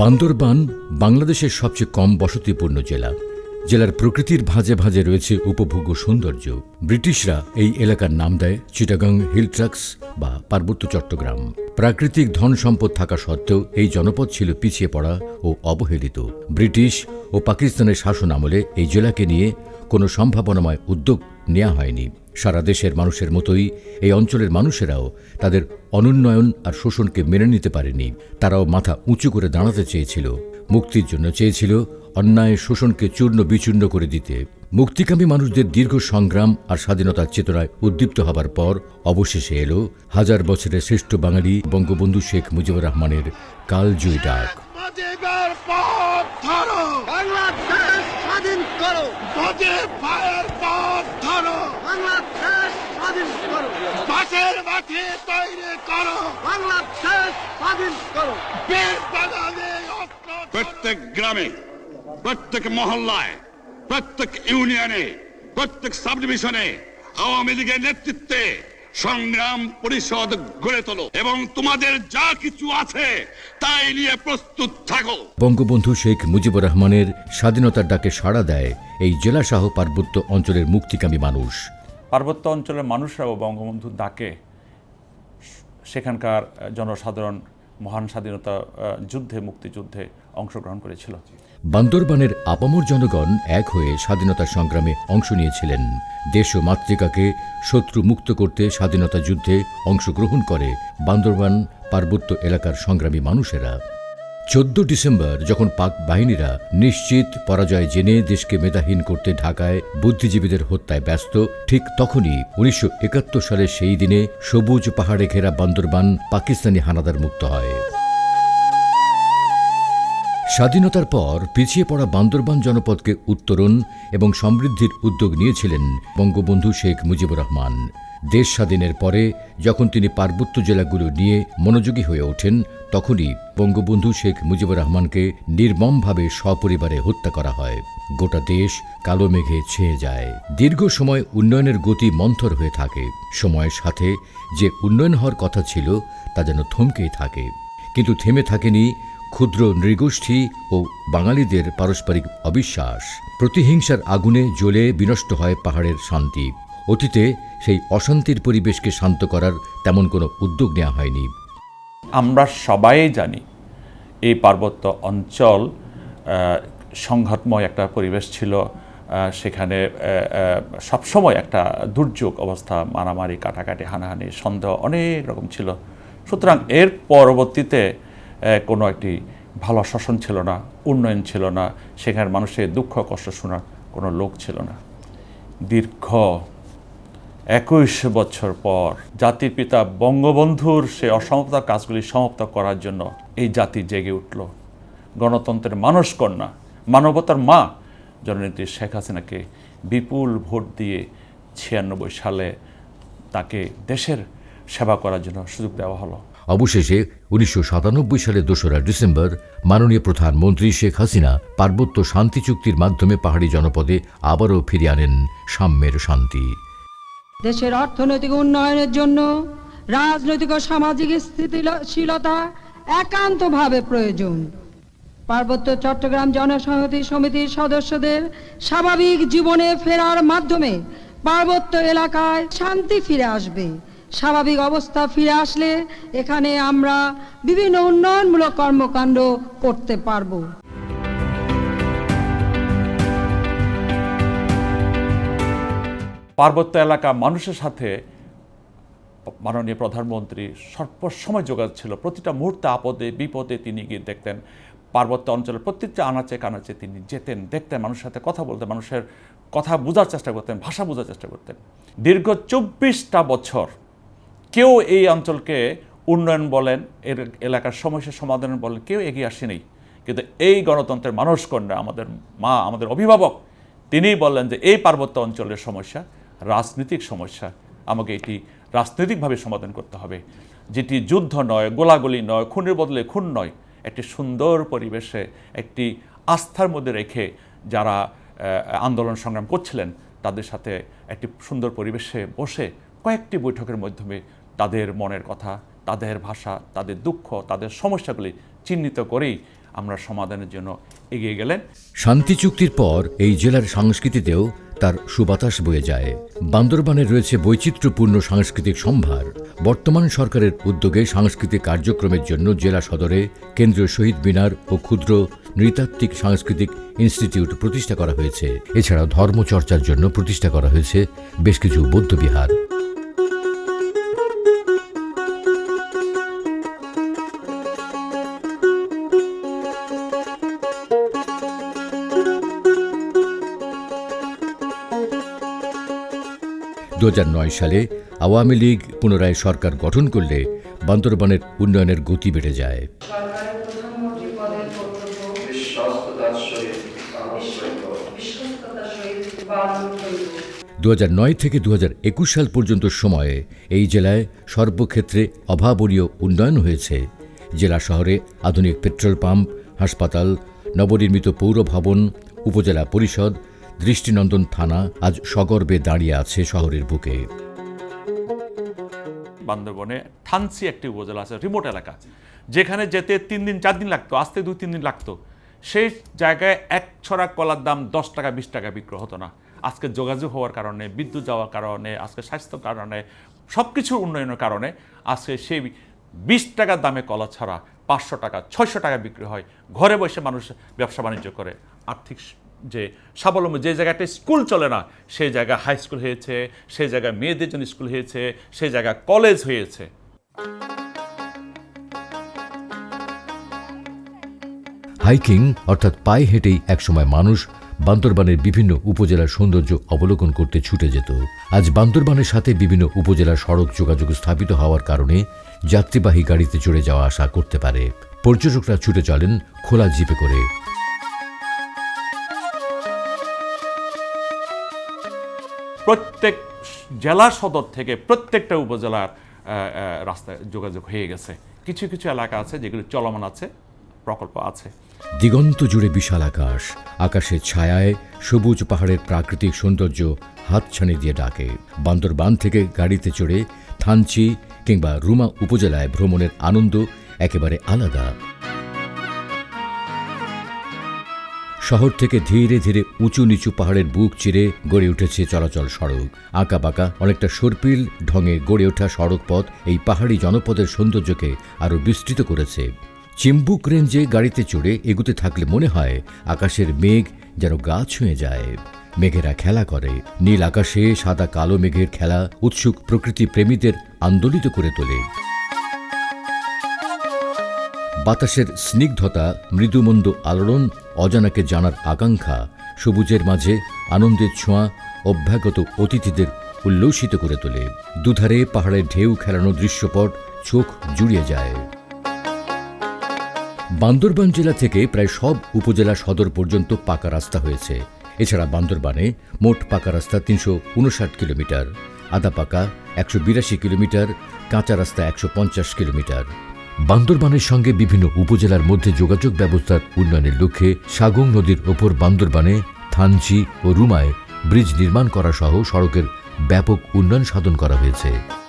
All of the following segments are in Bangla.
বান্দরবান বাংলাদেশের সবচেয়ে কম বসতিপূর্ণ জেলা। জেলার প্রকৃতির ভাঁজে ভাঁজে রয়েছে উপভোগ্য সৌন্দর্য। ব্রিটিশরা এই এলাকার নাম দেয় চিটাগাং হিল ট্রাক্স বা পার্বত্য চট্টগ্রাম। প্রাকৃতিক ধন সম্পদ থাকা সত্ত্বেও এই জনপদ ছিল পিছিয়ে পড়া ও অবহেলিত। ব্রিটিশ ও পাকিস্তানের শাসন আমলে এই জেলাকে নিয়ে কোনো সম্ভাবনাময় উদ্যোগ নেওয়া হয়নি। সারা দেশের মানুষের মতোই এই অঞ্চলের মানুষেরাও তাদের অনুন্নয়ন আর শোষণকে মেনে নিতে পারেনি। তারাও মাথা উঁচু করে দাঁড়াতে চেয়েছিল। মুক্তির জন্য চেয়েছিল অন্যায় শোষণকে চূর্ণ বিচূর্ণ করে দিতে। মুক্তিকামী মানুষদের দীর্ঘ সংগ্রাম আর স্বাধীনতার চেতনায় উদ্দীপ্ত হবার পর অবশেষে এলো হাজার বছরের শ্রেষ্ঠ বাঙালি বঙ্গবন্ধু শেখ মুজিবুর রহমানের কালজয়ী ডাক। মুজিবের পথ ধরো। বাংলাদেশ স্বাধীন করো। মুজিবের পথ ধরো। বাংলাদেশ স্বাধীন করো। বাসের মাঠে তৈরি করো। বাংলাদেশ স্বাধীন করো। বীর বাঙালি অস্ত্র প্রত্যেক গ্রামে প্রত্যেক মহল্লায় প্রত্যেক ইউনিয়নে প্রত্যেক সাব ডিভিশনে আওয়ামী লীগের নেতৃত্বে সংগ্রাম পরিষদ গড়ে তোলো এবং তোমাদের যা কিছু আছে তাই নিয়ে প্রস্তুত থাকো। বঙ্গবন্ধু শেখ মুজিবুর রহমানের স্বাধীনতার ডাকে সাড়া দেয় এই জেলাসহ পার্বত্য অঞ্চলের মুক্তিকামী মানুষ। পার্বত্য অঞ্চলের মানুষরাও বঙ্গবন্ধুর ডাকে সেখানকার জনসাধারণ মহান স্বাধীনতা যুদ্ধে, মুক্তিযুদ্ধে অংশগ্রহণ করেছিল। বান্দরবানের আপামর জনগণ এক হয়ে স্বাধীনতা সংগ্রামে অংশ নিয়েছিলেন। দেশ ও মাতৃকাকে শত্রু মুক্ত করতে স্বাধীনতা যুদ্ধে অংশগ্রহণ করে বান্দরবান পার্বত্য এলাকার সংগ্রামী মানুষেরা। চোদ্দ ডিসেম্বর যখন পাক বাহিনীরা নিশ্চিত পরাজয় জেনে দেশকে মেধাহীন করতে ঢাকায় বুদ্ধিজীবীদের হত্যায় ব্যস্ত, ঠিক তখনই উনিশশো একাত্তর সালের সেই দিনে সবুজ পাহাড়ে ঘেরা বান্দরবান পাকিস্তানি হানাদার মুক্ত হয়। স্বাধীনতার পর পিছিয়ে পড়া বান্দরবান জনপদকে উত্তরণ এবং সমৃদ্ধির উদ্যোগ নিয়েছিলেন বঙ্গবন্ধু শেখ মুজিবুর রহমান। দেশ স্বাধীনের পরে যখন তিনি পার্বত্য জেলাগুলো নিয়ে মনোযোগী হয়ে ওঠেন তখনই বঙ্গবন্ধু শেখ মুজিবুর রহমানকে নির্মমভাবে সপরিবারে হত্যা করা হয়। গোটা দেশ কালো মেঘে ছেয়ে যায়। দীর্ঘ সময় উন্নয়নের গতি মন্থর হয়ে থাকে। সময়ের সাথে যে উন্নয়ন হওয়ার কথা ছিল, তা যেন থমকেই থাকে। কিন্তু থেমে থাকেনি ক্ষুদ্র নৃগোষ্ঠী ও বাঙালিদের পারস্পরিক অবিশ্বাস। প্রতিহিংসার আগুনে জ্বলে বিনষ্ট হয় পাহাড়ের শান্তি। অতীতে সেই অশান্তির পরিবেশকে শান্ত করার তেমন কোনো উদ্যোগ নেওয়া হয়নি। আমরা সবাই জানি এই পার্বত্য অঞ্চল সংঘাতময় একটা পরিবেশ ছিল সেখানে সবসময় একটা দুর্যোগ অবস্থা, মারামারি, কাটাকাটি, হানাহানি, সন্দেহ অনেক রকম ছিল। সুতরাং এর পরবর্তীতে কোনো একটি ভালো শাসন ছিল না, উন্নয়ন ছিল না সেখানে মানুষের দুঃখ, কষ্ট শোনার কোনো লোক ছিল না। দীর্ঘ একুশ বছর পর জাতির পিতা বঙ্গবন্ধুর সে অসমাপ্ত কাজগুলি সমাপ্ত করার জন্য এই জাতি জেগে উঠল। গণতন্ত্রের মানুষ কন্যা মানবতার মা, জননেত্রী শেখ হাসিনাকে বিপুল ভোট দিয়ে ছিয়ানব্বই সালে তাকে দেশের সেবা করার জন্য সুযোগ দেওয়া হলো। অবশেষে উনিশশো সাতানব্বই সালে দোসরা ডিসেম্বর মাননীয় প্রধানমন্ত্রী শেখ হাসিনা পার্বত্য শান্তি চুক্তির মাধ্যমে পাহাড়ি জনপদে আবারও ফিরিয়ে আনেন সাম্যের শান্তি। দেশের অর্থনৈতিক উন্নয়নের জন্য রাজনৈতিক ও সামাজিক স্থিতিশীলতা একান্তভাবে প্রয়োজন। পার্বত্য চট্টগ্রাম জনসংহতি সমিতির সদস্যদের স্বাভাবিক জীবনে ফেরার মাধ্যমে পার্বত্য এলাকায় শান্তি ফিরে আসবে। স্বাভাবিক অবস্থা ফিরে আসলে এখানে আমরা বিভিন্ন উন্নয়নমূলক কর্মকাণ্ড করতে পারব। পার্বত্য এলাকা মানুষের সাথে মাননীয় প্রধানমন্ত্রী সর্বসময় যোগাযোগ ছিল। প্রতিটা মুহূর্তে আপদে, বিপদে তিনি গিয়ে দেখতেন। পার্বত্য অঞ্চলের প্রত্যেকটা আনাচে কানাচে তিনি যেতেন, দেখতেন, মানুষের সাথে কথা বলতেন, মানুষের কথা বোঝার চেষ্টা করতেন, ভাষা বোঝার চেষ্টা করতেন। দীর্ঘ চব্বিশটা বছর কেউ এই অঞ্চলকে উন্নয়ন বলেন, এর এলাকার সমস্যার সমাধান বলেন, কেউ এগিয়ে আসেনি। কিন্তু এই গণতন্ত্রের মানুষ কন্যা আমাদের মা, আমাদের অভিভাবক, তিনিই বললেন যে এই পার্বত্য অঞ্চলের সমস্যা রাজনৈতিক সমস্যা। আমাকে এটি রাজনৈতিকভাবে সমাধান করতে হবে। যেটি যুদ্ধ নয়, গোলাগুলি নয়, খুনের বদলে খুন নয়, একটি সুন্দর পরিবেশে একটি আস্থার মধ্যে রেখে যারা আন্দোলন সংগ্রাম করছিলেন, তাদের সাথে একটি সুন্দর পরিবেশে বসে কয়েকটি বৈঠকের মাধ্যমে তাদের মনের কথা, তাদের ভাষা, তাদের দুঃখ, তাদের সমস্যাগুলি চিহ্নিত করেই আমরা সমাধানের জন্য এগিয়ে গেলেন। শান্তি চুক্তির পর এই জেলার সংস্কৃতিতেও তার সুবাতাস বয়ে যায়। বান্দরবানে রয়েছে বৈচিত্র্যপূর্ণ সাংস্কৃতিক সম্ভার। বর্তমান সরকারের উদ্যোগে সাংস্কৃতিক কার্যক্রমের জন্য জেলা সদরে কেন্দ্রীয় শহীদ মিনার ও ক্ষুদ্র নৃতাত্ত্বিক সাংস্কৃতিক ইনস্টিটিউট প্রতিষ্ঠা করা হয়েছে। এছাড়া ধর্মচর্চার জন্য প্রতিষ্ঠা করা হয়েছে বেশ কিছু বৌদ্ধবিহার। দু হাজার নয় সালে আওয়ামী লীগ পুনরায় সরকার গঠন করলে বান্দরবানের উন্নয়নের গতি বেড়ে যায়। দু থেকে দু হাজার একুশ সাল পর্যন্ত সময়ে এই জেলায় সর্বক্ষেত্রে অভাবনীয় উন্নয়ন হয়েছে। জেলা শহরে আধুনিক পেট্রোল পাম্প, হাসপাতাল, নবনির্মিত পৌর ভবন, উপজেলা পরিষদ দৃষ্টিনন্দন থানা আজ সগর্বে দাঁড়িয়ে আছে শহরের বুকে। বান্দরবনে থানসি একটি উপজেলা আছে রিমোট এলাকা। যেখানে যেতে তিন দিন, চার দিন লাগতো, আসতে দুই, তিন দিন লাগতো। সেই জায়গায় এক ছড়া কলার দাম দশ টাকা, বিশ টাকা বিক্রি হতো না। আজকে যোগাযোগ হওয়ার কারণে, বিদ্যুৎ যাওয়ার কারণে, আজকে স্বাস্থ্য কারণে সব কিছুর উন্নয়নের কারণে আজকে সেই বিশ টাকার দামে কলা ছাড়া পাঁচশো টাকা, ছয়শো টাকা বিক্রি হয়। ঘরে বসে মানুষ ব্যবসা বাণিজ্য করে, আর্থিক যে স্বাবলম্বী যে জায়গাটায় স্কুল চলে না সেই জায়গায় হাই স্কুল হয়েছে সেই জায়গায় মেয়েদের জন্য স্কুল হয়েছে সেই জায়গায় কলেজ হয়েছে। হাইকিং অর্থাৎ পায়ে হেঁটেই একসময় মানুষ বান্দরবানের বিভিন্ন উপজেলার সৌন্দর্য অবলোকন করতে ছুটে যেত। আজ বান্দরবানের সাথে বিভিন্ন উপজেলার সড়ক যোগাযোগ স্থাপিত হওয়ার কারণে যাত্রীবাহী গাড়িতে চড়ে যাওয়া আসা করতে পারে। পর্যটকরা ছুটে চলেন খোলা জিপে করে। প্রত্যেক জেলা সদর থেকে প্রত্যেকটা উপজেলার রাস্তায় যোগাযোগ হয়ে গেছে। কিছু কিছু এলাকা আছে যেগুলো চলমান আছে, প্রকল্প আছে। দিগন্ত জুড়ে বিশাল আকাশ। আকাশের ছায়ায় সবুজ পাহাড়ের প্রাকৃতিক সৌন্দর্য হাতছানি দিয়ে ডাকে। বান্দরবান থেকে গাড়িতে চড়ে থানচি কিংবা রুমা উপজেলায় ভ্রমণের আনন্দ একেবারে আলাদা। শহর থেকে ধীরে ধীরে উঁচু নিচু পাহাড়ের বুক চিরে গড়ে উঠেছে চলাচল সড়ক। আঁকা বাঁকা, অনেকটা সর্পিল ঢঙে গড়ে ওঠা সড়ক পথ এই পাহাড়ি জনপদের সৌন্দর্যকে আরও বিস্তৃত করেছে। চিম্বুক রেঞ্জে গাড়িতে চড়ে এগুতে থাকলে মনে হয় আকাশের মেঘ যেন গা ছুঁয়ে যায়। মেঘেরা খেলা করে। নীল আকাশে সাদা কালো মেঘের খেলা উৎসুক প্রকৃতি প্রেমীদের আন্দোলিত করে তোলে। বাতাসের স্নিগ্ধতা, মৃদুমন্দ আলোড়ন অজানাকে জানার আকাঙ্ক্ষা সবুজের মাঝে আনন্দের ছোঁয়া অভ্যাগত অতিথিদের উল্লসিত করে তোলে। দুধারে পাহাড়ের ঢেউ খেলানো দৃশ্যপট চোখ জুড়িয়ে যায়। বান্দরবান জেলা থেকে প্রায় সব উপজেলা সদর পর্যন্ত পাকা রাস্তা হয়েছে। এছাড়া বান্দরবানে মোট পাকা রাস্তা তিনশো উনষাট কিলোমিটার আদা পাকা একশো বিরাশি কিলোমিটার, কাঁচা রাস্তা একশো পঞ্চাশ কিলোমিটার। বান্দরবানের সঙ্গে বিভিন্ন উপজেলার মধ্যে যোগাযোগ ব্যবস্থার উন্নয়নের লক্ষ্যে সাগং নদীর ওপর বান্দরবানে থানচি ও রুমায় ব্রিজ নির্মাণ করা সহ সড়কের ব্যাপক উন্নয়ন সাধন করা হয়েছে।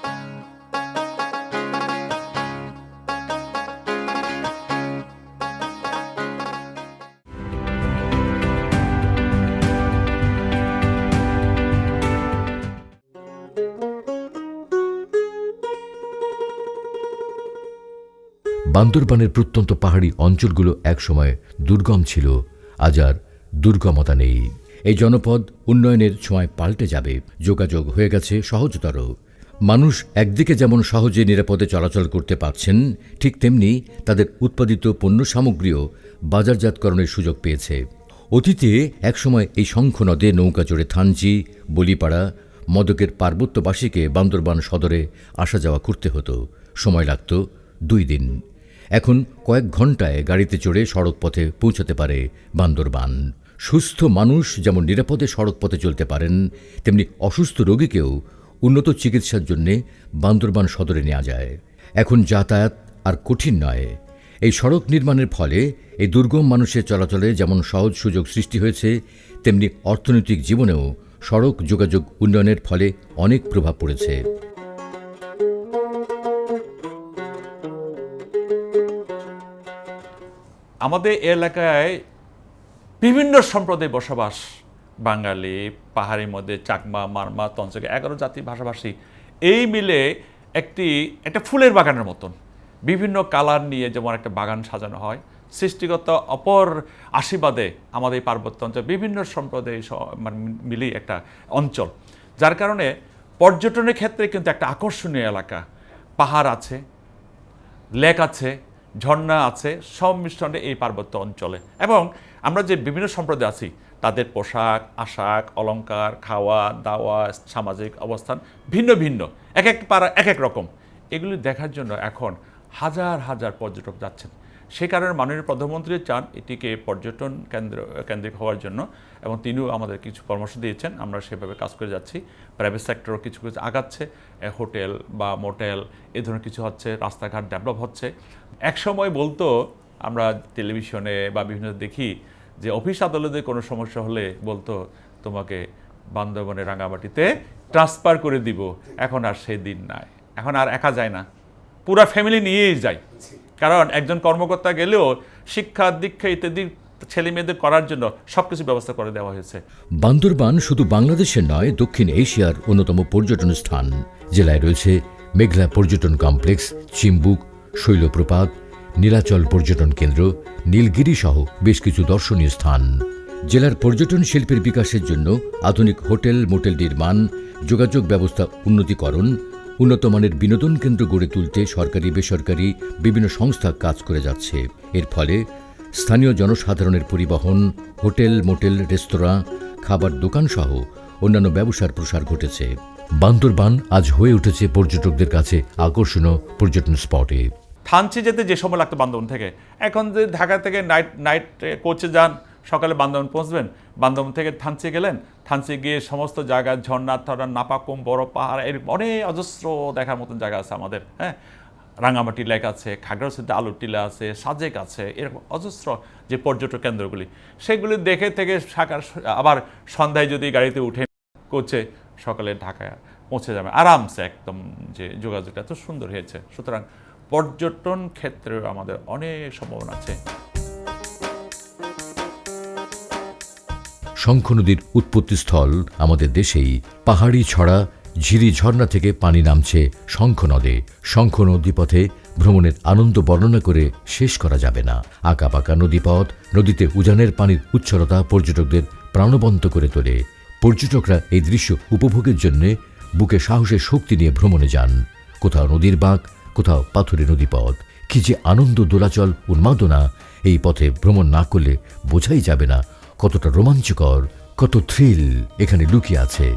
বান্দরবানের প্রত্যন্ত পাহাড়ি অঞ্চলগুলো একসময় দুর্গম ছিল, আজ আর দুর্গমতা নেই। এই জনপদ উন্নয়নের ছোঁয়ায় পাল্টে যাবে, যোগাযোগ হয়ে গেছে সহজতর। মানুষ একদিকে যেমন সহজে নিরাপদে চলাচল করতে পারছেন, ঠিক তেমনি তাদের উৎপাদিত পণ্য সামগ্রীও বাজারজাতকরণের সুযোগ পেয়েছে। অতীতে একসময় এই শঙ্খ নদে নৌকা চড়ে থানচি, বলিপাড়া, মদকের পার্বত্যবাসীকে বান্দরবান সদরে আসা যাওয়া করতে হতো। সময় লাগত দুই দিন। এখন কয়েক ঘন্টায় গাড়িতে চড়ে সড়ক পথে পৌঁছাতে পারে বান্দরবান। সুস্থ মানুষ যেমন নিরাপদে সড়ক পথে চলতে পারেন, তেমনি অসুস্থ রোগীকেও উন্নত চিকিৎসার জন্যে বান্দরবান সদরে নেওয়া যায়। এখন যাতায়াত আর কঠিন নয়। এই সড়ক নির্মাণের ফলে এই দুর্গম মানুষের চলাচলে যেমন সহজ সুযোগ সৃষ্টি হয়েছে, তেমনি অর্থনৈতিক জীবনেও সড়ক যোগাযোগ উন্নয়নের ফলে অনেক প্রভাব পড়েছে। আমাদের এলাকায় বিভিন্ন সম্প্রদায় বসবাস, বাঙালি, পাহাড়ির মধ্যে চাকমা, মারমা তঞ্চকে এগারো জাতি ভাষাভাষী, এই মিলে একটি, একটা ফুলের বাগানের মতন। বিভিন্ন কালার নিয়ে যেমন একটা বাগান সাজানো হয়, সৃষ্টিগত অপর আশীর্বাদে আমাদের এই পার্বত্য অঞ্চল বিভিন্ন সম্প্রদায় মানে মিলিয়ে একটা অঞ্চল। যার কারণে পর্যটনের ক্ষেত্রে কিন্তু একটা আকর্ষণীয় এলাকা। পাহাড় আছে, লেক আছে ঝর্ণা আছে, সব মিশ্রণে এই পার্বত্য অঞ্চলে। এবং আমরা যে বিভিন্ন সম্প্রদায় আছি, তাদের পোশাক, আশাক, অলংকার, খাওয়া, দাওয়া, সামাজিক অবস্থান ভিন্ন ভিন্ন, এক এক পাড়া, এক এক রকম। এগুলি দেখার জন্য এখন হাজার হাজার পর্যটক যাচ্ছেন। সে কারণে মাননীয় প্রধানমন্ত্রী চান এটিকে পর্যটন কেন্দ্র, কেন্দ্রিক হওয়ার জন্য, এবং তিনিও আমাদের কিছু পরামর্শ দিয়েছেন, আমরা সেভাবে কাজ করে যাচ্ছি। প্রাইভেট সেক্টরও কিছু কিছু আগাচ্ছে হোটেল বা মোটেল, এ ধরনের কিছু হচ্ছে, রাস্তাঘাট ডেভেলপ হচ্ছে। এক সময় বলতো, আমরা টেলিভিশনে বা বিভিন্ন দেখি যে অফিস আদালতে কোনো সমস্যা হলে বলতো, তোমাকে বান্দরবনে রাঙামাটিতে ট্রান্সফার করে দিব। এখন আর সেই দিন নাই। এখন আর একা যায় না। পুরা ফ্যামিলি নিয়েই যায়। কারণ একজন কর্মকর্তা গেলেও শিক্ষা দীক্ষা ইত্যাদি ছেলে মেয়েদের করার জন্য সব কিছু ব্যবস্থা করে দেওয়া হয়েছে। বান্দরবান শুধু বাংলাদেশের নয়, দক্ষিণ এশিয়ার অন্যতম পর্যটন স্থান। জেলায় রয়েছে মেঘলা পর্যটন কমপ্লেক্স, চিম্বুক শৈলপ্রপাত, নীলাচল পর্যটন কেন্দ্র, নীলগিরি সহ বেশ কিছু দর্শনীয় স্থান। জেলার পর্যটন শিল্পের বিকাশের জন্য আধুনিক হোটেল, মোটেল নির্মাণ, যোগাযোগ ব্যবস্থা উন্নতিকরণ উন্নত মানের বিনোদন কেন্দ্র গড়ে তুলতে সরকারি, বেসরকারি বিভিন্ন সংস্থা কাজ করে যাচ্ছে। এর ফলে স্থানীয় জনসাধারণের পরিবহন, হোটেল, মোটেল, রেস্তোরাঁ, খাবার দোকান সহ অন্যান্য ব্যবসার প্রসার ঘটেছে। বান্দরবান আজ হয়ে উঠেছে পর্যটকদের কাছে আকর্ষণীয় পর্যটন স্পটে। থানচি যেতে যে সময় লাগতো বান্দরবন থেকে। এখন যে ঢাকা থেকে নাইট নাইট কোচে যান, সকালে বান্দরবন পৌঁছবেন বান্দরবন থেকে থানচি গেলেন। থানচি গিয়ে সমস্ত জায়গা, ঝর্ণা, থর্ণা, নাপাকুম, বড় পাহাড়, এর অনেক অজস্র দেখার মতন জায়গা আছে আমাদের হ্যাঁ? রাঙামাটি লেক আছে, খাগড়াছড়িতে আলুর টিলা আছে, সাজেক আছে, এরকম অজস্র যে পর্যটক কেন্দ্রগুলি, সেগুলি দেখে থেকে সাকার আবার সন্ধ্যায় যদি গাড়িতে উঠে কোচে সকালে ঢাকায় পৌঁছে যাবে। আরামসে একদম যে যোগাযোগটা এত সুন্দর হয়েছে। সুতরাং পর্যটন ক্ষেত্রে আমাদের অনেক সম্ভাবনা আছে। শঙ্খ নদীর উৎপত্তিস্থল আমাদের দেশেই পাহাড়ি ছড়া, ঝিরি ঝর্ণা থেকে পানি নামছে শঙ্খ নদে। শঙ্খ নদীপথে ভ্রমণের আনন্দ বর্ণনা করে শেষ করা যাবে না। আঁকাপাকা নদীপথ, নদীতে উজানের পানির উচ্ছলতা পর্যটকদের প্রাণবন্ত করে তোলে। পর্যটকরা এই দৃশ্য উপভোগের জন্য বুকে সাহসের শক্তি নিয়ে ভ্রমণে যান। কোথাও নদীর বাঁক কোথাও পাথুরে নদীপথ। কি যে আনন্দ দোলাচল উন্মাদনা এই পথে ভ্রমণ না করলে বোঝাই যাবে না কতটা রোমাঞ্চকর কত থ্রিল এখানে লুকিয়ে আছে।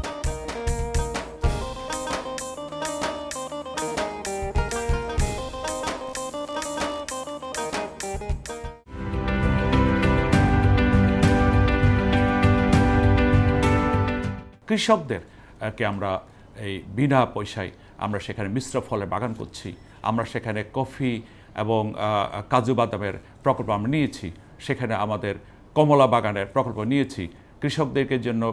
কৃষকদের আহ, কে আমরা এই বিনা পয়সায় আমরা সেখানে মিশ্র ফলের বাগান করছি, আমরা সেখানে কফি এবং কাজু বাদামের প্রকল্প আমরা নিয়েছি, সেখানে আমাদের কমলা বাগানের প্রকল্প নিয়েছি, কৃষকদেরকে জন্য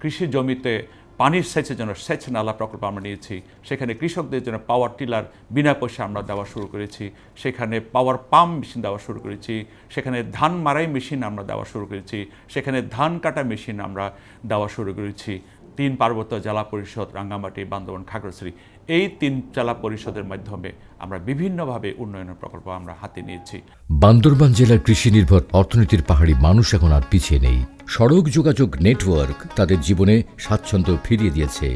কৃষি জমিতে পানির সেচের জন্য সেচ নালা প্রকল্প আমরা নিয়েছি, সেখানে কৃষকদের জন্য পাওয়ার টিলার বিনা পয়সা আমরা দেওয়া শুরু করেছি, সেখানে পাওয়ার পাম্প মেশিন দেওয়া শুরু করেছি, সেখানে ধান মারাই মেশিন আমরা দেওয়া শুরু করেছি, সেখানে ধান কাটা মেশিন আমরা দেওয়া শুরু করেছি। তিন পার্বত্য জেলা পরিষদ রাঙ্গামাটি বান্দরবান খাগড়াছড়ি এই তিন জেলা পরিষদের মাধ্যমে আমরা বিভিন্নভাবে উন্নয়নের প্রকল্প আমরা হাতে নিয়েছি। বান্দরবান জেলার কৃষি নির্ভর অর্থনীতির পাহাড়ি মানুষ এখন আর পিছিয়ে নেই। সড়ক যোগাযোগ নেটওয়ার্ক তাদের জীবনে স্বাচ্ছন্দ্য ফিরিয়ে দিয়েছে।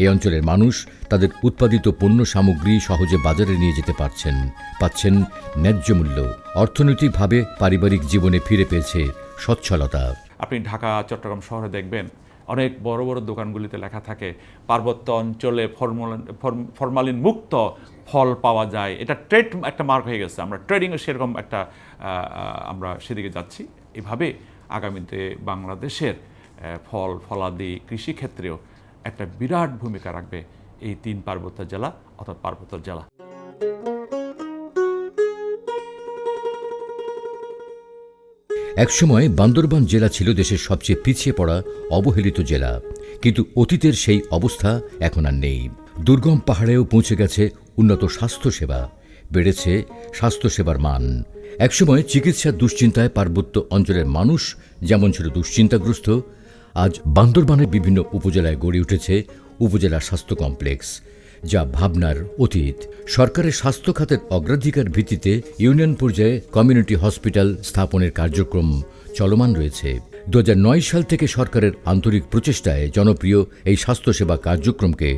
এই অঞ্চলের মানুষ তাদের উৎপাদিত পণ্য সামগ্রী সহজে বাজারে নিয়ে যেতে পারছেন পাচ্ছেন ন্যায্য মূল্য। অর্থনৈতিকভাবে পারিবারিক জীবনে ফিরে পেয়েছে সচ্ছলতা। আপনি ঢাকা চট্টগ্রাম শহরে দেখবেন অনেক বড় বড় দোকানগুলিতে লেখা থাকে, পার্বত্য অঞ্চলে ফর্মুলান ফর্ম- ফরমালিন মুক্ত ফল পাওয়া যায়। এটা ট্রেড একটা মার্ক হয়ে গেছে। আমরা ট্রেডিংয়ে সেরকম একটা আমরা সেদিকে যাচ্ছি। এভাবে আগামীতে বাংলাদেশের ফল, ফলাদি কৃষিক্ষেত্রেও একটা বিরাট ভূমিকা রাখবে এই তিন পার্বত্য জেলা অর্থাৎ পার্বত্য জেলা। একসময় বান্দরবান জেলা ছিল দেশের সবচেয়ে পিছিয়ে পড়া, অবহেলিত জেলা। কিন্তু অতীতের সেই অবস্থা এখন আর নেই। দুর্গম পাহাড়েও পৌঁছে গেছে উন্নত স্বাস্থ্যসেবা। বেড়েছে স্বাস্থ্যসেবার মান। একসময় চিকিৎসার দুশ্চিন্তায় পার্বত্য অঞ্চলের মানুষ যেমন ছিল দুশ্চিন্তাগ্রস্ত, আজ বান্দরবানের বিভিন্ন উপজেলায় গড়ে উঠেছে উপজেলা স্বাস্থ্য কমপ্লেক্স। যা ভাবনার অতীত। সরকারের স্বাস্থ্য খাতের অগ্রাধিকার ভিত্তিতে ইউনিয়ন পর্যায়ে কমিউনিটি হসপিটাল স্থাপনের কার্যক্রম চলমান রয়েছে। দু হাজার নয় সাল থেকে সরকারের আন্তরিক প্রচেষ্টায় জনপ্রিয় এই স্বাস্থ্যসেবা কার্যক্রমকে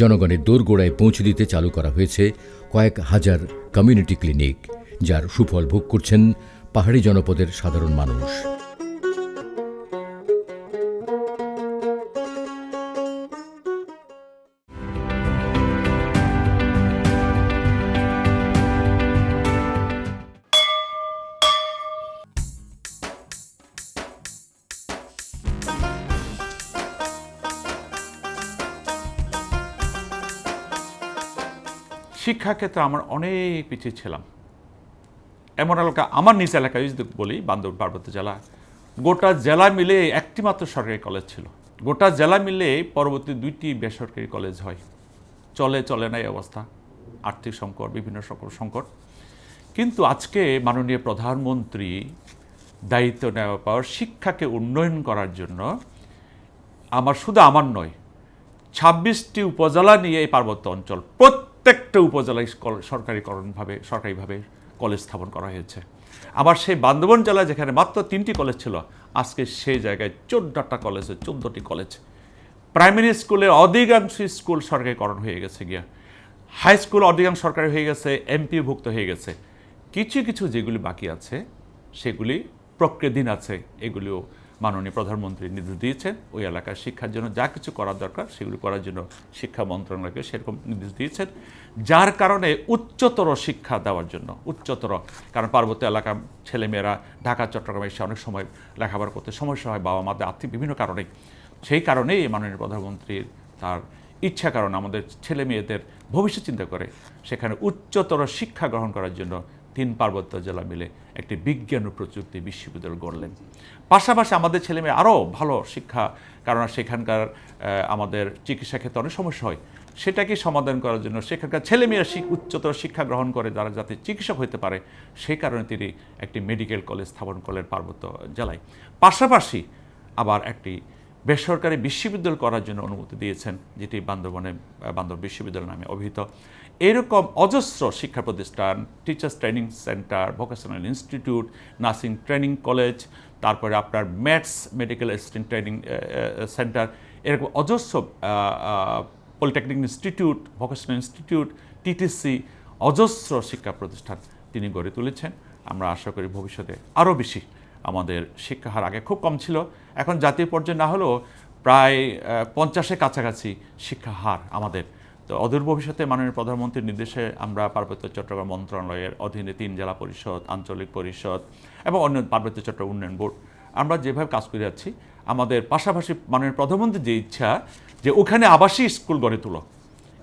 জনগণের দোরগোড়ায় পৌঁছে দিতে চালু করা হয়েছে কয়েক হাজার কমিউনিটি ক্লিনিক, যার সুফল ভোগ করছেন পাহাড়ি জনপদের সাধারণ মানুষ। শিক্ষাক্ষেত্রে আমার অনেক পিছিয়ে ছিলাম। এমন এলাকা আমার নিজ এলাকায় যদি বলি, বান্দর, পার্বত্য জেলা, গোটা জেলা মিলে একটি মাত্র সরকারি কলেজ ছিল। গোটা জেলা মিলে পরবর্তী দুইটি বেসরকারি কলেজ হয়। চলে চলে না এই অবস্থা। আর্থিক সংকট, বিভিন্ন সকল সংকট। কিন্তু আজকে মাননীয় প্রধানমন্ত্রী দায়িত্ব নেওয়ার পর শিক্ষাকে উন্নয়ন করার জন্য আমার শুধু আমার নয়, ছাব্বিশটি উপজেলা নিয়ে এই পার্বত্য অঞ্চল প্রত্যেকটা উপজেলায় সরকারিকরণভাবে, সরকারিভাবে কলেজ স্থাপন করা হয়েছে। আবার সেই বান্দরবন জেলায় যেখানে মাত্র তিনটি কলেজ ছিল, আজকে সেই জায়গায় চোদ্দটা কলেজে, চোদ্দটি কলেজ। প্রাইমারি স্কুলের অধিকাংশ স্কুল সরকারিকরণ হয়ে গেছে গিয়া। হাই স্কুল অধিকাংশ সরকারি হয়ে গেছে, এমপিভুক্ত হয়ে গেছে। কিছু কিছু যেগুলি বাকি আছে, সেগুলি প্রক্রিয়াধীন আছে, এগুলিও মাননীয় প্রধানমন্ত্রী নির্দেশ দিয়েছেন, ওই এলাকার শিক্ষার জন্য যা কিছু করার দরকার সেগুলি করার জন্য শিক্ষা মন্ত্রণালয়কে সেরকম নির্দেশ দিয়েছেন, যার কারণে উচ্চতর শিক্ষা দেওয়ার জন্য, উচ্চতর, কারণ পার্বত্য এলাকার ছেলেমেয়েরা ঢাকা, চট্টগ্রামে এসে অনেক সময় লেখাপড়া করতে সমস্যা হয় বাবা মাদের আর্থিক বিভিন্ন কারণে। সেই কারণেই মাননীয় প্রধানমন্ত্রীর তার ইচ্ছা কারণ আমাদের ছেলে মেয়েদের ভবিষ্যৎ চিন্তা করে সেখানে উচ্চতর শিক্ষা গ্রহণ করার জন্য তিন পার্বত্য জেলা মিলে একটি বিজ্ঞান ও প্রযুক্তি বিশ্ববিদ্যালয় গড়লেন। পাশাপাশি আমাদের ছেলে মেয়ে আরও ভালো শিক্ষা, কারণ সেখানকার আমাদের চিকিৎসা ক্ষেত্রে অনেক সমস্যা হয়। সেটাকে সমাধান করার জন্য সেখানকার ছেলেমেয়েরা উচ্চতর শিক্ষা গ্রহণ করে, যারা যাতে চিকিৎসক হতে পারে সেই কারণে তিনি একটি মেডিকেল কলেজ স্থাপন করলেন পার্বত্য জেলায়। পাশাপাশি আবার একটি বেসরকারি বিশ্ববিদ্যালয় করার জন্য অনুমতি দিয়েছেন, যেটি বান্দরবনে বান্দর বিশ্ববিদ্যালয় নামে অভিহিত। এরকম অজস্র শিক্ষা প্রতিষ্ঠান teachers training centre vocational institute nursing training college তারপরে আপনার maths medical assistant training centre এরকম অজস্র polytechnic institute vocational institute TTC অজস্র শিক্ষা প্রতিষ্ঠান তিনি গড়ে তুলেছেন। আমরা আশা করি ভবিষ্যতে আরও বেশি আমাদের শিক্ষা হার আগে খুব কম ছিল। এখন জাতীয় পর্যায়ে না হলেও প্রায় পঞ্চাশের কাছাকাছি শিক্ষা হার আমাদের তো অদূর ভবিষ্যতে মাননীয় প্রধানমন্ত্রীর নির্দেশে আমরা পার্বত্য চট্টগ্রাম মন্ত্রণালয়ের অধীনে তিন জেলা পরিষদ, আঞ্চলিক পরিষদ এবং অন্য পার্বত্য চট্টগ্রাম উন্নয়ন বোর্ড, আমরা যেভাবে কাজ করে যাচ্ছি, আমাদের পাশাপাশি মাননীয় প্রধানমন্ত্রীর যে ইচ্ছা যে ওখানে আবাসিক স্কুল গড়ে তুলো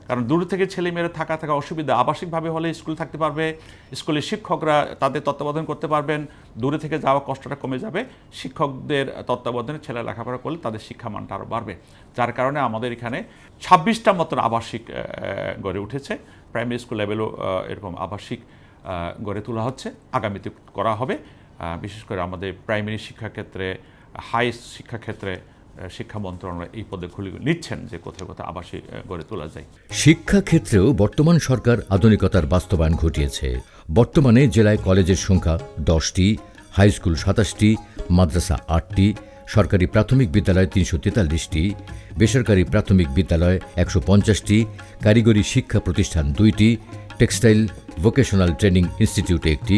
কারণ দূর থেকে ছেলেমেয়েরা থাকা থাকা অসুবিধা। আবাসিকভাবে হলে স্কুল থাকতে পারবে, স্কুলের শিক্ষকরা তাদের তত্ত্বাবধান করতে পারবেন, দূরে থেকে যাওয়া কষ্টটা কমে যাবে, শিক্ষকদের তত্ত্বাবধানে ছেলে লেখাপড়া করলে তাদের শিক্ষা মানটা আরও বাড়বে। যার কারণে আমাদের এখানে ছাব্বিশটা মতন আবাসিক গড়ে উঠেছে। প্রাইমারি স্কুল লেভেলও এরকম আবাসিক গড়ে তোলা হচ্ছে। আগামীতে করা হবে। বিশেষ করে আমাদের প্রাইমারি শিক্ষাক্ষেত্রে, হাই শিক্ষাক্ষেত্রে শিক্ষা মন্ত্রণালয় এই পদক্ষেপগুলি নিচ্ছেন যে কোথাও কোথাও আবাসিক গড়ে তোলা যায়। শিক্ষা ক্ষেত্রেও বর্তমান সরকার আধুনিকতার বাস্তবায়ন ঘটিয়েছে। বর্তমানে জেলায় কলেজের সংখ্যা দশটি, হাই স্কুল সাতাশটি, মাদ্রাসা আটটি, সরকারি প্রাথমিক বিদ্যালয় তিনশো তেতাল্লিশটি, বেসরকারি প্রাথমিক বিদ্যালয় একশো পঞ্চাশটি, কারিগরি শিক্ষা প্রতিষ্ঠান দুইটি, টেক্সটাইল ভোকেশনাল ট্রেনিং ইনস্টিটিউট একটি,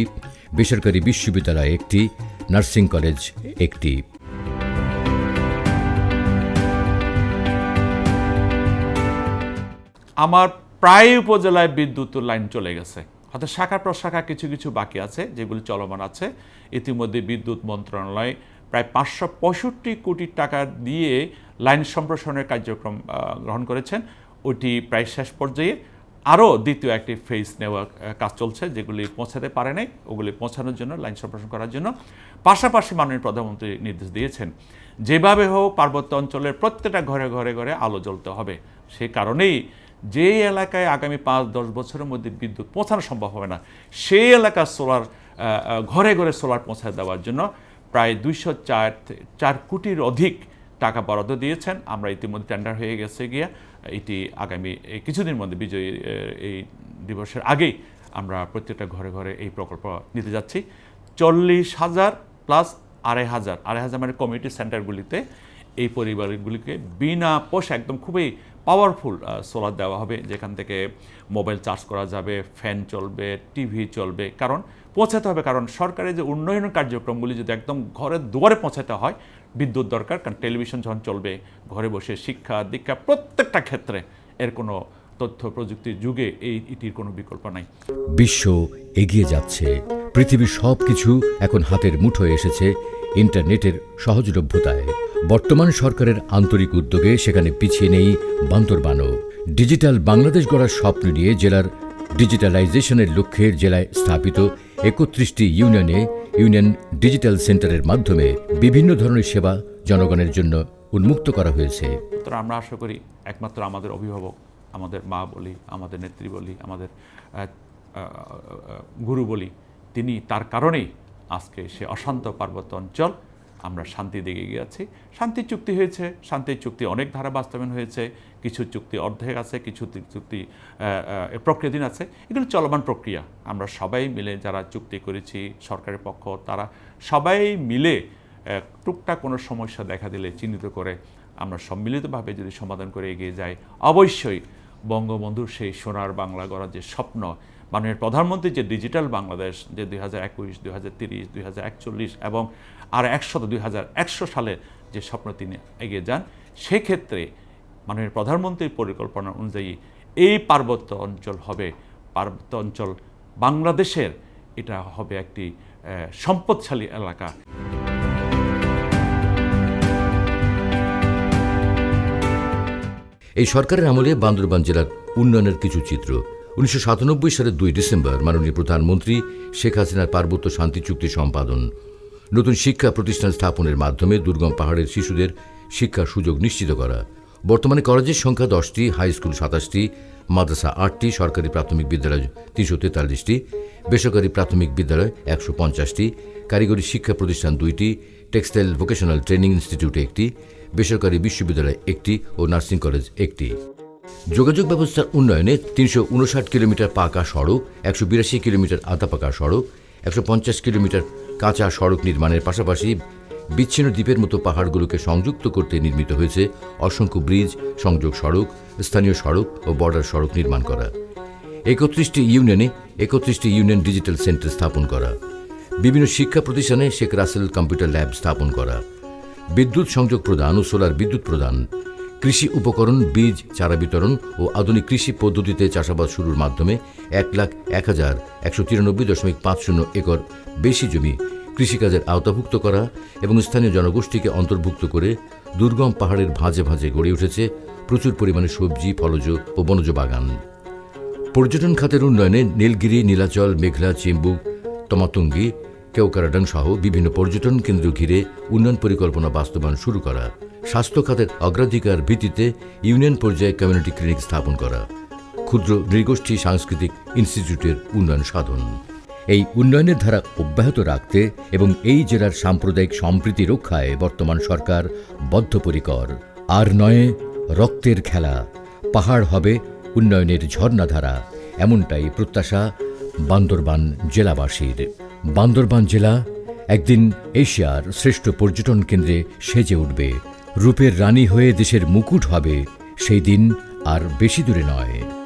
বেসরকারি বিশ্ববিদ্যালয় একটি, নার্সিং কলেজ একটি। আমার প্রায় উপজেলায় বিদ্যুৎ লাইন চলে গেছে। হয়তো শাখা প্রশাখা কিছু কিছু বাকি আছে যেগুলি চলমান আছে। ইতিমধ্যে বিদ্যুৎ মন্ত্রণালয় প্রায় পাঁচশো পঁয়ষট্টি কোটি টাকা দিয়ে লাইন সম্প্রসারণের কার্যক্রম গ্রহণ করেছেন। ওটি প্রায় শেষ পর্যায়ে আরও দ্বিতীয় একটি ফেজ নেওয়ার আহ, কাজ চলছে যেগুলি পৌঁছাতে পারে নাই। ওগুলি পৌঁছানোর জন্য লাইন সম্প্রসারণ করার জন্য পাশাপাশি মাননীয় প্রধানমন্ত্রী নির্দেশ দিয়েছেন যেভাবে হোক পার্বত্য অঞ্চলের প্রত্যেকটা ঘরে ঘরে ঘরে আলো জ্বলতে হবে। সে কারণেই যে এলাকায় আগামী পাঁচ, দশ বছরের মধ্যে বিদ্যুৎ পৌঁছানো সম্ভব হবে না, সেই এলাকার সোলার ঘরে ঘরে সোলার পৌঁছায় দেওয়ার জন্য প্রায় দুইশো চার চার কোটির অধিক টাকা বরাদ্দ দিয়েছেন। আমরা ইতিমধ্যে টেন্ডার হয়ে গেছে গিয়া, এটি আগামী এই কিছুদিনের মধ্যে বিজয়ী এই দিবসের আগেই আমরা প্রত্যেকটা ঘরে ঘরে এই প্রকল্প নিতে যাচ্ছি। চল্লিশ হাজার প্লাস আড়াই হাজার আড়াই হাজার মানে কমিউনিটি সেন্টারগুলিতে এই পরিবারগুলিকে বিনা পয়সা একদম খুবই পাওয়ারফুল সোলার দেওয়া হবে, যেখান থেকে মোবাইল চার্জ করা যাবে ফ্যান চলবে টিভি চলবে। কারণ পৌঁছাতে হবে, কারণ সরকারের যে উন্নয়ন কার্যক্রমগুলি যদি একদম ঘরের দুয়ারে পৌঁছাতে হয়, বিদ্যুৎ দরকার, কারণ টেলিভিশন যখন চলবে, ঘরে বসে শিক্ষা, দীক্ষা প্রত্যেকটা ক্ষেত্রে এর কোনো তথ্য প্রযুক্তির যুগে এই এটির কোনো বিকল্প নাই। বিশ্ব এগিয়ে যাচ্ছে। পৃথিবীর সব কিছু এখন হাতের মুঠোয় এসেছে। ইন্টারনেটের সহজলভ্যতায়। বর্তমান সরকারের আন্তরিক উদ্যোগে সেখানে পিছিয়ে নেই বান্দরবানও ডিজিটাল বাংলাদেশ গড়ার স্বপ্ন নিয়ে জেলার ডিজিটালাইজেশনের লক্ষ্যে জেলায় স্থাপিত একত্রিশটি ইউনিয়নে ইউনিয়ন ডিজিটাল সেন্টারের মাধ্যমে বিভিন্ন ধরনের সেবা জনগণের জন্য উন্মুক্ত করা হয়েছে। আমরা আশা করি একমাত্র আমাদের অভিভাবক, আমাদের মা বলি, আমাদের নেত্রী বলি, আমাদের গুরু বলি, তিনি তার কারণেই আজকে সে অশান্ত পার্বত্য অঞ্চল, আমরা শান্তি দিকে গিয়েছি শান্তি চুক্তি হয়েছে, শান্তি চুক্তি অনেক ধারা বাস্তবায়ন হয়েছে, কিছু চুক্তি অর্ধেক আছে, কিছু চুক্তি প্রক্রিয়াধীন আছে। এগুলো চলমান প্রক্রিয়া। আমরা সবাই মিলে যারা চুক্তি করেছি সরকারের পক্ষ, তারা সবাই মিলে টুকটাক কোনো সমস্যা দেখা দিলে চিহ্নিত করে আমরা সম্মিলিতভাবে যদি সমাধান করে এগিয়ে যাই, অবশ্যই বঙ্গবন্ধুর সেই সোনার বাংলা গড়ার যে স্বপ্ন মাননীয় প্রধানমন্ত্রী যে ডিজিটাল বাংলাদেশ যে দুই হাজার একুশ, দুই হাজার তিরিশ, দুই হাজার একচল্লিশ এবং আর একশত দুই হাজার একশো সালে যে স্বপ্ন তিনি এগিয়ে যান, সেক্ষেত্রে মাননীয় প্রধানমন্ত্রীর পরিকল্পনা অনুযায়ী এই পার্বত্য অঞ্চল হবে, পার্বত্য অঞ্চল বাংলাদেশের, এটা হবে একটি সম্পদশালী এলাকা। এই সরকারের আমলে বান্দরবান জেলার উন্নয়নের কিছু চিত্র উনিশশো সাতানব্বই সালের দুই ডিসেম্বর মাননীয় প্রধানমন্ত্রী শেখ হাসিনার পার্বত্য শান্তি চুক্তি সম্পাদন। নতুন শিক্ষা প্রতিষ্ঠান স্থাপনের মাধ্যমে দুর্গম পাহাড়ের শিশুদের শিক্ষার সুযোগ নিশ্চিত করা। বর্তমানে কলেজের সংখ্যা দশটি, হাই স্কুল সাতাশটি, মাদ্রাসা আটটি, সরকারি প্রাথমিক বিদ্যালয় তিনশো তেতাল্লিশটি, বেসরকারি প্রাথমিক বিদ্যালয় একশো পঞ্চাশটি, কারিগরি শিক্ষা প্রতিষ্ঠান দুইটি, টেক্সটাইল ভোকেশনাল ট্রেনিং ইনস্টিটিউট একটি, বেসরকারি বিশ্ববিদ্যালয় একটি ও নার্সিং কলেজ একটি। যোগাযোগ ব্যবস্থার উন্নয়নে তিনশো উনষাট কিলোমিটার পাকা সড়ক, একশো বিরাশি কিলোমিটার আধা পাকা সড়ক, একশো পঞ্চাশ কিলোমিটার কাঁচা সড়ক নির্মাণের পাশাপাশি বিচ্ছিন্ন দ্বীপের মতো পাহাড়গুলোকে সংযুক্ত করতে নির্মিত হয়েছে অসংখ্য ব্রিজ, সংযোগ সড়ক, স্থানীয় সড়ক ও বর্ডার সড়ক নির্মাণ করা। একত্রিশটি ইউনিয়নে একত্রিশটি ইউনিয়ন ডিজিটাল সেন্টার স্থাপন করা। বিভিন্ন শিক্ষা প্রতিষ্ঠানে শেখ রাসেল কম্পিউটার ল্যাব স্থাপন করা। বিদ্যুৎ সংযোগ প্রদান ও সোলার বিদ্যুৎ প্রদান কৃষি উপকরণ, বীজ, চারা বিতরণ ও আধুনিক কৃষি পদ্ধতিতে চাষাবাদ শুরুর মাধ্যমে এক লাখ এক হাজার একশো তিরানব্বই দশমিক পাঁচ শূন্য একর বেশি জমি কৃষিকাজের আওতাভুক্ত করা এবং স্থানীয় জনগোষ্ঠীকে অন্তর্ভুক্ত করে দুর্গম পাহাড়ের ভাঁজে ভাঁজে গড়ে উঠেছে প্রচুর পরিমাণে সবজি, ফলজ ও বনজ বাগান। পর্যটন খাতের উন্নয়নে নীলগিরি, নীলাচল, মেঘলা চিম্বুক তমাতুঙ্গি কেওকারাডাং সহ বিভিন্ন পর্যটন কেন্দ্র ঘিরে উন্নয়ন পরিকল্পনা বাস্তবায়ন শুরু করা, স্বাস্থ্য খাতের অগ্রাধিকার ভিত্তিতে ইউনিয়ন পর্যায়ে কমিউনিটি ক্লিনিক স্থাপন করা, ক্ষুদ্র নৃগোষ্ঠী সাংস্কৃতিক ইনস্টিটিউটের উন্নয়ন সাধন। এই উন্নয়নের ধারা অব্যাহত রাখতে এবং এই জেলার সাম্প্রদায়িক সম্প্রীতি রক্ষায় বর্তমান সরকার বদ্ধপরিকর। আর নয়, রক্তের খেলা। পাহাড় হবে উন্নয়নের ঝর্ণাধারা, এমনটাই প্রত্যাশা বান্দরবান জেলাবাসীর। বান্দরবান জেলা একদিন এশিয়ার শ্রেষ্ঠ পর্যটন কেন্দ্রে সেজে উঠবে। রূপের রানী হয়ে দেশের মুকুট হবে, সেই দিন আর বেশি দূরে নয়।